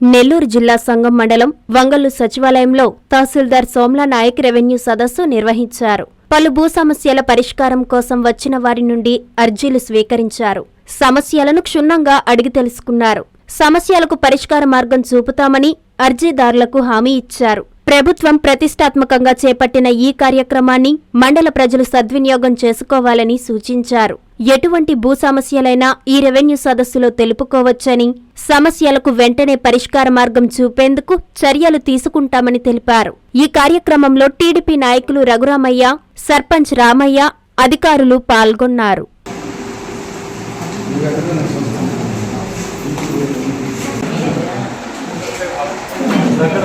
నెల్లూరు జిల్లా సంఘం మండలం వంగల్లు సచివాలయంలో తహసీల్దార్ సోమ్లా నాయక్ రెవెన్యూ సదస్సు నిర్వహించారు. పలు భూ సమస్యల పరిష్కారం కోసం వచ్చిన వారి నుండి అర్జీలు స్వీకరించారు. సమస్యలను క్షుణ్ణంగా అడిగి తెలుసుకున్నారు. సమస్యలకు పరిష్కార మార్గం చూపుతామని అర్జీదారులకు హామీ ఇచ్చారు. ప్రభుత్వం ప్రతిష్టాత్మకంగా చేపట్టిన ఈ కార్యక్రమాన్ని మండల ప్రజలు సద్వినియోగం చేసుకోవాలని సూచించారు. ఎటువంటి భూ సమస్యలైనా ఈ రెవెన్యూ సదస్సులో తెలుపుకోవచ్చని సమస్యలకు వెంటనే పరిష్కార మార్గం చూపేందుకు చర్యలు తీసుకుంటామని తెలిపారు. ఈ కార్యక్రమంలో టీడీపీ నాయకులు రఘురామయ్య సర్పంచ్ రామయ్య అధికారులు పాల్గొన్నారు. దగ్గర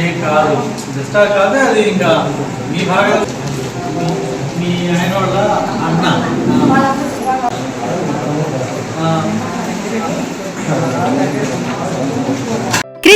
ఏం కాదు. జస్ట్ కాదు అది ఇంకా మీ భాగం మీ ఆయన వాళ్ళ అన్న.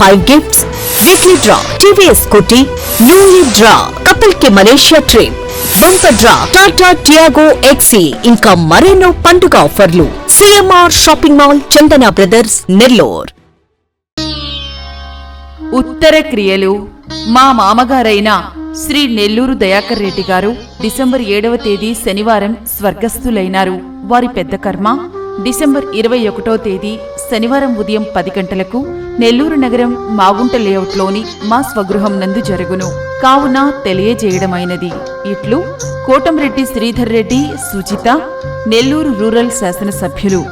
five gifts weekly draw TVS Scooty newly draw కపుల్కి Malaysia trip bumper draw Tata Tiago XE ఇంకా మరెన్నో పండుగ ఆఫర్లు. CMR shopping mall Chandana brothers Nellore ఉత్తర క్రియలు. మా మామగారైన శ్రీ నెల్లూరు దయాకర్ రెడ్డి గారు డిసెంబర్ ఏడవ తేదీ శనివారం స్వర్గస్థులైనారు. వారి పెద్ద కర్మ? డిసెంబర్ ఇరవై ఒకటో తేదీ శనివారం ఉదయం పది గంటలకు నెల్లూరు నగరం మాగుంట లేఅవుట్లోని మా స్వగృహం నందు జరుగును. కావున తెలియజేయడమైనది. ఇట్లు కోటంరెడ్డి శ్రీధర్ రెడ్డి సుజిత నెల్లూరు రూరల్ శాసనసభ్యులు